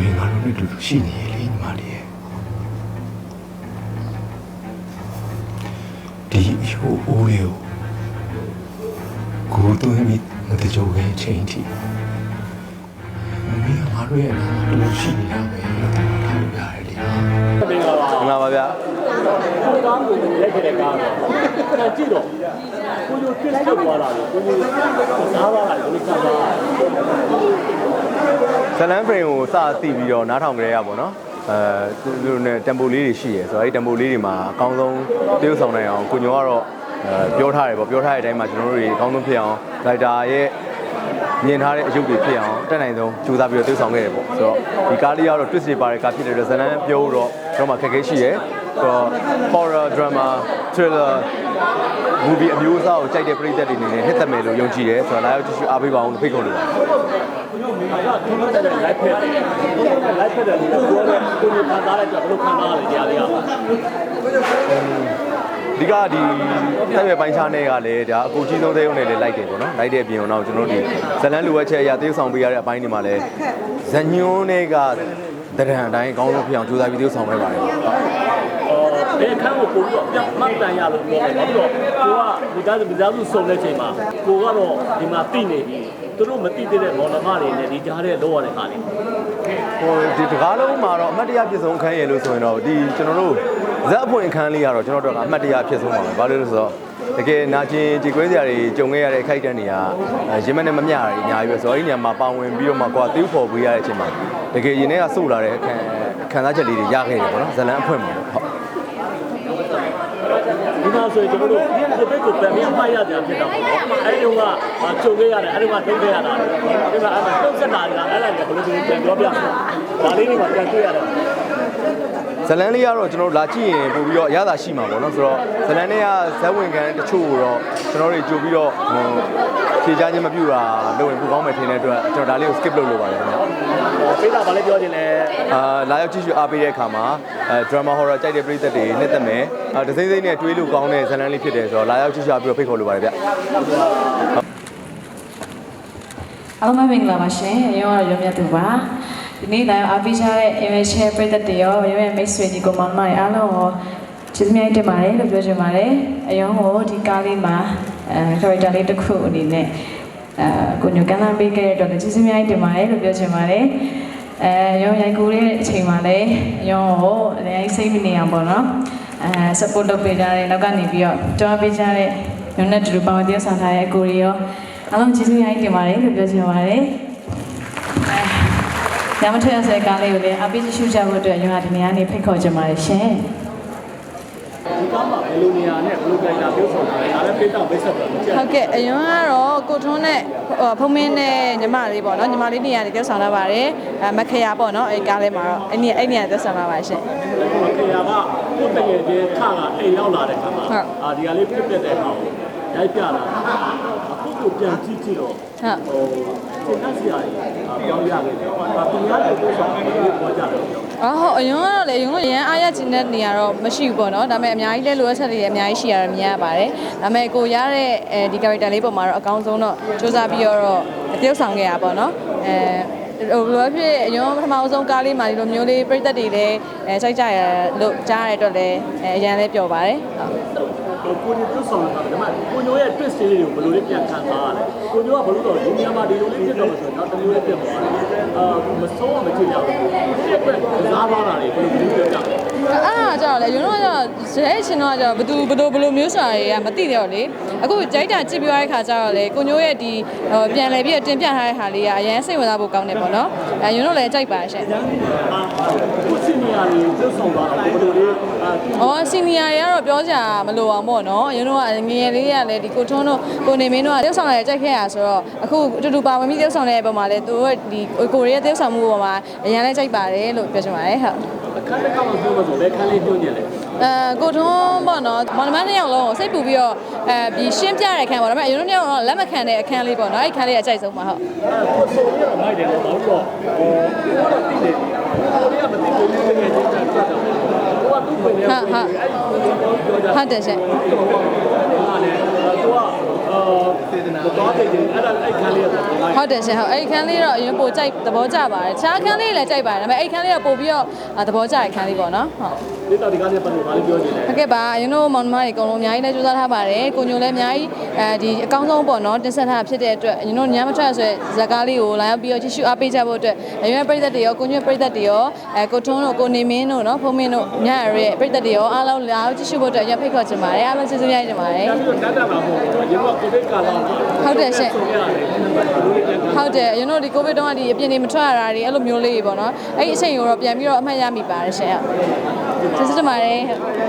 ငယ်ငါတို့နဲ့အတူတူရှိနေရလေညီမလေးရဲ့ဒီအရိုးအိုးလေးကိုကိုယ်သွင်းပြီးမတကြိုခဲ့ချိန်ထိမမေကငါတို့ရဲ့အနာမှာတူရှိနေတာပဲလို့ပြောထားလို့ရတယ်လေမင်္ဂလာပါမင်္ဂလာပါဗျာ ကိုကားကိုလက်ခဲ့တဲ့ကားတော့အဲကြည့်တော့ကိုလိုပြစ်လိုက်သွားတာလေကိုလိုစားသွားတာလေကိုလိုစားသွားတာဇလန်ဖရင်ကိုစသိပြီးတော့နားထောင်ကြရပါတော့နော်အဲသူတို့နဲ့တမ်ပိုလေးတွေရှိရယ်ဆိုတော့အဲ့ဒီတမ်ပိုလေးတွေမှာအကောင်းဆုံးတရုပ်ဆောင်နိုင်အောင်ကိုညောကတော့အဲပြောထားတယ်ပေါ့ပြောထားတဲ့အတိုင်းမှာကျွန်တော်တို့တွေအကောင်းဆုံးဖြစ်အောင်ဒိုက်တာရဲ့မြင်ထားတဲ့အယုတ်တွေဖြစ်အောင်တက်နိုင်ဆုံးကြိုးစားပြီးတော့တရုပ်ဆောင်ခဲ့တယ်ပေါ့ဆိုတော့ဒီကားလေးကတော့ twist တွေပါတဲ့ကားဖြစ်တဲ့အတွက်ဇလန်ပြောတော့တော့မှခက်ခဲရှိရယ်ဆိုတော့ horror drama thriller movie အမျိုးအစားကိုကြိုက်တဲ့ပရိသတ်တွေအနေနဲ့နှစ်သက်မယ်လို့ယုံကြည်တယ်ဆိုတော့လာရောက်ကြည့်ရှုအားပေးပါအောင်လို့ဖိတ်ခေါ်လိုပါတယ်ကိုလိုမိကဒီမှာတဲ့ live ဖက်တယ် live ဖက်တယ်လေကိုလိုကိုလိုခံစားလိုက်တော့ဘယ်လိုခံစားရလဲတရားလေးကဒီကဒီတက်ရွယ်ပိုင်းခြားနဲ့ကလည်းဒါအကူကြီးဆုံးသေးုံနဲ့လည်းလိုက်တယ်ပေါ့နော်လိုက်တဲ့အပြင်တော့ကျွန်တော်တို့ဒီဇလန်းလိုအပ်ချက်အရာသေဆောင်ပေးရတဲ့အပိုင်းတွေမှာလည်းဇညွန်းတွေကတရံအတိုင်းအကောင်းဆုံးဖြစ်အောင်ကြိုးစားပြီးသေဆောင်ပေးပါတယ်ပေါ့အော် ဘယ်ခန်းကိုပို့ပြီးတော့ပြတ်မှတ်တန်ရလို့ပြောတယ်ဘာလို့ကိုကမိသားစုမိသားစုစုံတဲ့ချိန်မှာကိုကတော့ဒီမှာတိနေပြီသူတို့မတိသေးတဲ့မော်လမတွေနဲ့ဒီကြားထဲလောက်ရတဲ့ခါလေးဟိုဒီတကားလုံးမှာတော့အမှတ်တရဖြစ်ဆုံးအခန်းရယ်လို့ဆိုရင်တော့ဒီကျွန်တော်တို့ဇက်အဖွင့်အခန်းလေးကတော့ကျွန်တော်တို့ကအမှတ်တရဖြစ်ဆုံးပါပဲဘာလို့လဲဆိုတော့တကယ်နာကျင်ဒီကွဲစရာတွေကြုံခဲ့ရတဲ့အခိုက်အတန့်တွေကရင်မနဲ့မမျှတာတွေအများကြီးပဲဆိုတော့အဲ့ဒီနေရာမှာပါဝင်ပြီးတော့မှကိုကသေဖို့ပေါ်ပေးရတဲ့အချိန်မှာတကယ်ရင်ထဲကစို့လာတဲ့ခံခံစားချက်လေးတွေရခဲ့တယ်ပေါ့နော်ဇလန်အဖွင့်မှာပေါ့ဟုတ်ဒီ မှာဆိုရင်ကျွန်တော်တို့ဒီဘက်ကိုပြန်ပြီးမှတ်ရကြဖြစ်တာပေါ့နော်အဲဒီတော့ကကြုံခဲ့ရတယ်အဲဒီမှာထိခဲ့ရတာဒီမှာအဲ့ဒါတုတ်ဆက်တာကအဲ့ဒါကဘယ်လိုပြန်ပြောပြမလဲဒါလေးတွေမှာပြန်တွေ့ရတယ်ဇလန်လေးကတော့ကျွန်တော်တို့လာကြည့်ရင်ပို့ပြီးတော့ရတာရှိမှာပေါ့နော်ဆိုတော့ဇလန်လေးကဇက်ဝင်ကန်တချို့ကိုတော့ကျွန်တော်တို့ကြိုပြီးတော့ဟိုဖြေချခြင်းမပြုတာလုပ်ရင်ပိုကောင်းမယ်ထင်တဲ့အတွက်ကျွန်တော်ဒါလေးကို skip လုပ်လို့ပါတယ်ခင်ဗျာ ပိတာဗာလေးပြောချင်လဲအာလာရောက်ကြည့်ရှုအားပေးတဲ့အခါမှာအဲ drama horror ကြိုက်တဲ့ပရိသတ်တွေနှစ်သက်မယ်အာဒစိမ့်စိမ့်နဲ့တွေးလို့ကောင်းတဲ့ဇာတ်လမ်းလေးဖြစ်တယ်ဆိုတော့လာရောက်ကြည့်ရှုအားပြီးတော့ဖိတ်ခေါ်လိုပါတယ်ဗျအားလုံးပဲမင်္ဂလာပါရှင်အရင်ကတော့ရုံမြတ်သူပါဒီနေ့တိုင်းအားပေးကြတဲ့ image share ပရိသတ်တွေရောရုံရဲ့မိတ်ဆွေညီကိုမောင်မတွေအားလုံးကိုကျေးဇူးများတင်ပါတယ်လို့ပြောချင်ပါတယ်အရင်ကဒီကားလေးမှာအဲ character လေးတစ်ခုအနေနဲ့ အဲကိုညိုကန်လာပေးခဲ့တဲ့အတွက်လည်းကျေးဇူးများတင်ပါတယ်လို့ပြောချင်ပါတယ်အဲရုံရိုက်ကူးတဲ့အချိန်မှာလည်းအရင်ကိုအရင်စိတ်မနေအောင်ပေါ့နော်အဲ support လုပ်ပေးကြတဲ့နောက်ကနေပြီးတော့တွားပေးကြတဲ့ရုံနဲ့တူတူပါဝင်တည်ဆောင်ထားတဲ့အကိုတွေရောအားလုံးကျေးဇူးများတင်ပါတယ်လို့ပြောချင်ပါတယ်။အဲညမထွက်ရစဲကားလေးကိုလည်းအပိရှိရှုကြဖို့အတွက်ရုံးဟာဒီနေရာနေဖိတ်ခေါ်ချင်ပါတယ်ရှင် ဒီကားမှာဘယ်လိုနေရာနဲ့ဘယ်လိုကြိုင်တာပြောဆောင်တယ်ဒါလည်းပိတာမိတ်ဆက်တာမကြည့်ဟုတ်ကဲ့အရင်ကတော့ကိုထွန်းနဲ့ဟိုဖုံးမင်းနဲ့ညီမလေးပေါ့နော်ညီမလေးနေရာနေတက်ဆောင်လာပါတယ်အဲမခရပေါ့နော်အဲကားလေးမှာတော့အဲ့ဒီအဲ့ဒီနေရာတက်ဆောင်လာပါရှင်ဘူးခေယာကကိုတကယ်ချင်းထလာအိမ်ရောက်လာတဲ့ခါမှာဟုတ်အာဒီကလေးဖြစ်တဲ့တဲ့ကောင်ရိုက်ပြလာအခုကိုပြန်ကြည့်ကြည့်တော့ဟုတ်ဟိုသင်္ကန်းစရာကြီးပြောင်းရခဲ့တယ်။ဒါသူများတွေပြောဆောင်တယ်လို့ပြောကြတယ်။ အော်ဟုတ်အရင်ကတော့လေအရင်ကရန်အားရချင်တဲ့နေရာတော့မရှိဘူးပေါ့နော်ဒါပေမဲ့အများကြီးလဲလိုအပ်ချက်တွေလည်းအများကြီးရှိရတာမြင်ရပါတယ်ဒါပေမဲ့ကိုရတဲ့အဲဒီ character လေးပုံမှာတော့အကောင်းဆုံးတော့စူးစမ်းပြီးတော့တရုပ်ဆောင်ခဲ့ရပါပေါ့နော်အဲဟိုလိုဖြစ်အရင်ပထမဆုံးကားလေးမှာဒီလိုမျိုးလေးပြိသက်တွေလည်းအဲစိုက်ကြရလို့ကြားရတဲ့အတွက်လည်းအဲအရန်လည်းပျော်ပါတယ်ဟုတ်ဟိုကိုကြီးပြုဆောင်တာဒါပေမဲ့ကိုညိုရဲ့ twist လေးတွေကိုဘယ်လိုလေးပြန်ခံစားရလဲ။ကိုညိုကဘယ်လိုတော့ဒီနေရာမှာဒီလိုလေးဖြစ်တော့ဆိုတော့တမျိုးလေးဖြစ်သွားတယ်။အာမဆုံးမကြည့်ရဘူး။ဒီကွက်ကစားသွားတာတွေဘယ်လိုမျိုးပြောကြလဲ အဲ့ ဒါကြောင့်လေယူတော့ကျတော့ဇဲရှင်တော့ကျတော့ဘသူဘသူဘလိုမျိုးဆိုတာတွေကမသိတော့လေအခုကြိုက်တာကြည့်ပြရတဲ့ခါကျတော့လေကိုညိုးရဲ့ဒီဟိုပြန်လဲပြီးတော့တင်ပြထားတဲ့ဟာလေးကအရင်စိတ်ဝင်စားဖို့ကောင်းတယ်ပေါ့နော်အဲယူတော့လည်းကြိုက်ပါရှင်။အာကိုစီနီယာတွေပြုဆောင်သွားတာဘယ်လိုလေးအာ။အော်စီနီယာတွေကတော့ပြောကြမလို့အောင်ပေါ့နော်။ယူတော့ငယ်ငယ်လေးတွေကလည်းဒီကိုထွန်းတို့ကိုနေမင်းတို့ကတယောက်ဆောင်ရကြိုက်ခဲ့ရဆိုတော့အခုအတူတူပါဝင်ပြီးတယောက်ဆောင်တဲ့ပုံမှာလည်းသူတို့ဒီကိုရီးယားတယောက်ဆောင်မှုပုံမှာအရင်လည်းကြိုက်ပါတယ်လို့ပြောချင်ပါတယ်ဟုတ်။အ ခန်းတစ်ခါမှပြောမလို့လေခန်းလေးပြောနေတယ်အဲကိုထွန်းပေါ့နော်မောင်နှမနှစ်ယောက်လုံးကိုစိတ်ပူပြီးတော့အဲပြီးရှင်းပြတဲ့အခန်းပေါ့ဒါပေမဲ့အရင်တို့နှစ်ယောက်တော့လက်မခံတဲ့အခန်းလေးပေါ့နော်အဲ့ခန်းလေးကအကြိုက်ဆုံးပါဟုတ်။အဲကိုဆိုရမိုက်တယ်လို့တော့ဟိုကတော့တိတယ်။ကိုရီးယားမသိဘူးလေငယ်ချင်းတက်တာ။ကိုကသူ့ပြင်နေအဲ့ဒီကိုပြောကြဟုတ်တယ်ရှင် ဟုတ်တယ်သူကအာ တော်တယ်ချင်းအဲ့ဒါအဲ့ခန်းလေးကတော့ဘာ ဟုတ်တယ်ရှင်ဟုတ်အဲ့ဒီခန်းလေးတော့အရင်ပိုကြိုက်သဘောကျပါတယ်။ခြားခန်းလေးလည်းကြိုက်ပါတယ်ဒါပေမဲ့အဲ့ဒီခန်းလေးကပိုပြီးတော့အာသဘောကျတဲ့ခန်းလေးပေါ့နော်ဟုတ် ဒီတော့ဒီကားလေးပတ်လို့ဘာလို့ပြောနေလဲဟုတ်ကဲ့ပါအရင်တို့မောင်နှမတွေအကုန်လုံးအများကြီးလည်းကြိုးစားထားပါတယ်ကိုညိုလည်းအများကြီးအဲဒီအကောင်းဆုံးပေါ့နော်တင်ဆက်ထားဖြစ်တဲ့အတွက်အရင်တို့ညမထွက်ဆိုဇက်ကားလေးကိုလာရောက်ပြီးတော့ကြည့်ရှုအားပေးကြဖို့အတွက်အရင်ပရိသတ်တွေရောကိုညွတ်ပရိသတ်တွေရောအဲကိုထွန်းတို့ကိုနေမင်းတို့နော်ဖုံးမင်းတို့ညရရဲ့ပရိသတ်တွေရောအားလုံးလာရောက်ကြည့်ရှုဖို့အတွက်အရင်ဖိတ်ခေါ်ချင်ပါတယ်အားလုံးကျေးဇူးများတင်ပါတယ်ဒါပြီးတော့တန်းတန်းမှာမဟုတ်ဘူးရေဘောကိုဗစ်ကာလာမှာဟုတ်တယ်ရှင့်ဆိုရတယ်ဘယ်လိုလဲပြန်ဟုတ်တယ်အရင်တို့ဒီကိုဗစ်တုန်းကဒီအပြင်နေမထွက်ရတာတွေအဲ့လိုမျိုးလေးတွေပေါ့နော်အဲ့ဒီအချိန်ကိုတော့ပြန်ပြီးတော့အမှတ်ရမိပါတယ်ရှင် ကျေးဇူးတင်ပါတယ်